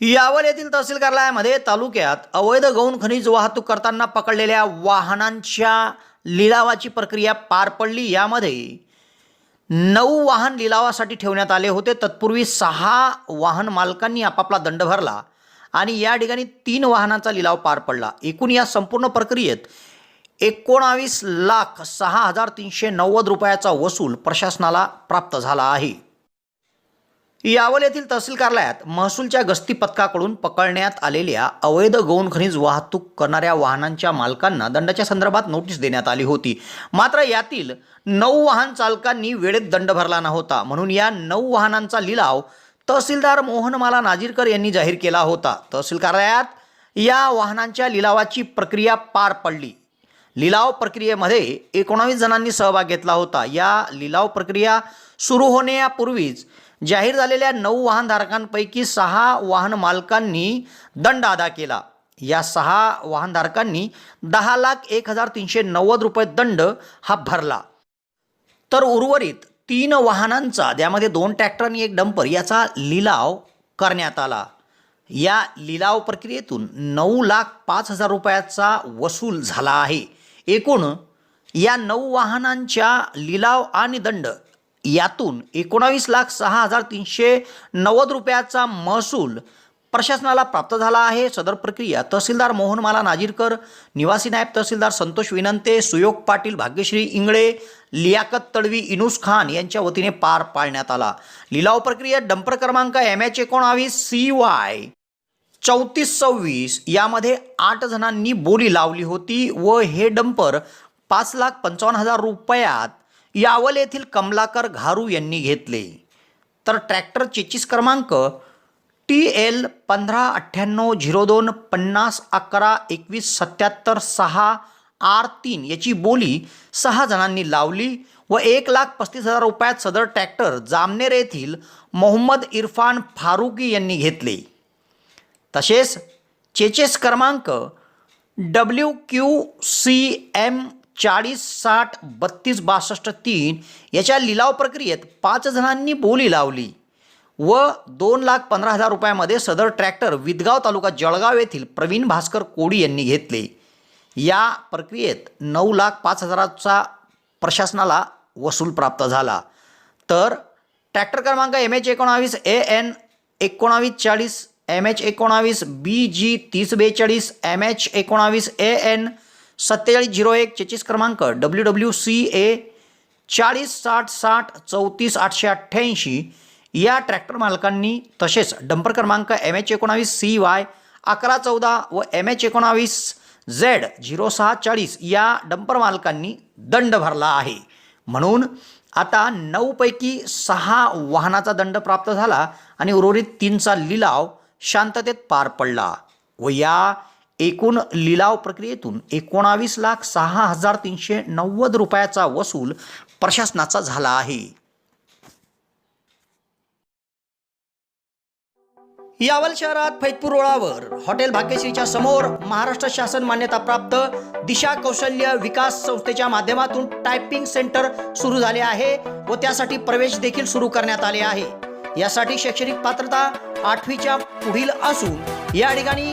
यावल येथील तहसील कार्यालयामध्ये तालुक्यात अवैध गौण खनिज वाहतूक करताना पकडलेल्या वाहनांच्या लिलावाची प्रक्रिया पार पडली. यामध्ये नऊ वाहन लिलावासाठी ठेवण्यात आले होते. तत्पूर्वी सहा वाहन मालकांनी आपापला दंड भरला आणि या ठिकाणी तीन वाहनांचा लिलाव पार पडला. एकूण या संपूर्ण प्रक्रियेत एकोणावीस लाख सहा हजार तीनशे नव्वद रुपयाचा वसूल प्रशासनाला प्राप्त झाला आहे. यावल येथील तहसील कार्यालयात महसूलच्या गस्ती पथकाकडून पकडण्यात आलेल्या अवैध गौण खनिज वाहतूक करणाऱ्या वाहनांच्या मालकांना दंडाच्या संदर्भात नोटीस देण्यात आली होती. मात्र यातील नऊ वाहन चालकांनी वेळेत दंड भरला नव्हता. म्हणून या नऊ वाहनांचा लिलाव तहसीलदार मोहनमाला नाजीरकर यांनी जाहीर केला होता. तहसील कार्यालयात या वाहनांच्या लिलावाची प्रक्रिया पार पडली. लिलाव प्रक्रियेमध्ये एकोणावीस जणांनी सहभाग घेतला होता. या लिलाव प्रक्रिया सुरू होण्यापूर्वीच जाहीर झालेल्या नऊ वाहनधारकांपैकी सहा वाहन मालकांनी दंड अदा केला. या सहा वाहनधारकांनी दहा लाख एक हजार तीनशे नव्वद रुपये दंड हा भरला. तर उर्वरित तीन वाहनांचा त्यामध्ये दोन ट्रॅक्टर आणि एक डंपर याचा लिलाव करण्यात आला. या लिलाव प्रक्रियेतून नऊ लाख पाच हजार रुपयाचा वसूल झाला आहे. एकूण या नऊ वाहनांच्या लिलाव आणि दंड यातून एकोणावीस लाख सहा हजार तीनशे नव्वद रुपयाचा महसूल प्रशासनाला प्राप्त झाला आहे. सदर प्रक्रिया तहसीलदार मोहनमाला नाजीरकर निवासी नायब तहसीलदार संतोष विनंते सुयोग पाटील भाग्यश्री इंगळे लियाकत तडवी इनुस खान यांच्या वतीने पार पाडण्यात आला. लिलाव प्रक्रिया डंपर क्रमांक एम एच एकोणावीस सी वाय चौतीस सव्वीस यामध्ये आठ जणांनी बोली लावली होती व हे डंपर पाच लाख पंचावन्न हजार रुपयात यावल येथील कमलाकर घारू यांनी घेतले. तर ट्रॅक्टर चेचीस क्रमांक टी एल पंधरा अठ्ठ्याण्णव झिरो दोन पन्नास अकरा एकवीस सत्याहत्तर सहा आर तीन याची बोली सहा जणांनी लावली व एक लाख पस्तीस हजार रुपयात सदर ट्रॅक्टर जामनेर येथील मोहम्मद इरफान फारुकी यांनी घेतले. तसेच चेचेस क्रमांक डब्ल्यू क्यू सी एम चाळीस साठ बत्तीस बासष्ट तीन याच्या लिलाव प्रक्रियेत पाच जणांनी बोली लावली व दोन लाख पंधरा हजार रुपयामध्ये सदर ट्रॅक्टर विदगाव तालुका जळगाव येथील प्रवीण भास्कर कोडी यांनी घेतले. या प्रक्रियेत नऊ लाख पाच हजाराचा प्रशासनाला वसूल प्राप्त झाला. तर ट्रॅक्टर क्रमांक एम एच एकोणावीस ए एन एकोणावीस चाळीस एम एच एकोणावीस बी जी तीस बेचाळीस एम एच एकोणावीस ए एन सत्तेचाळीस झिरो एक चेचीस क्रमांक डब्ल्यू डब्ल्यू सी ए चाळीस साठ साठ चौतीस आठशे अठ्ठ्याऐंशी. या ट्रॅक्टर मालकांनी तसेच डंपर क्रमांक एम एच एकोणावीस सी वाय अकरा चौदा व एम एच एकोणावीस झेड झिरो सहा चाळीस या डंपर मालकांनी दंड भरला आहे. म्हणून आता नऊपैकी सहा वाहनाचा दंड प्राप्त झाला आणि उर्वरित तीनचा लिलाव शांततेत पार पडला व या एकूण लिलाव प्रक्रियेतून एकोणावीस लाख सहा हजार तीनशे नव्वद रुपयाचा वसूल प्रशासनाचा झाला आहे. यावल शहरात फैतपूर रोडावर हॉटेल भाग्यश्रीच्या समोर महाराष्ट्र शासन मान्यताप्राप्त दिशा कौशल्य विकास संस्थेच्या माध्यमातून टायपिंग सेंटर सुरू झाले आहे व त्यासाठी प्रवेश देखील सुरू करण्यात आले आहे. यासाठी शैक्षणिक पात्रता आठवीच्या पुढील असून या ठिकाणी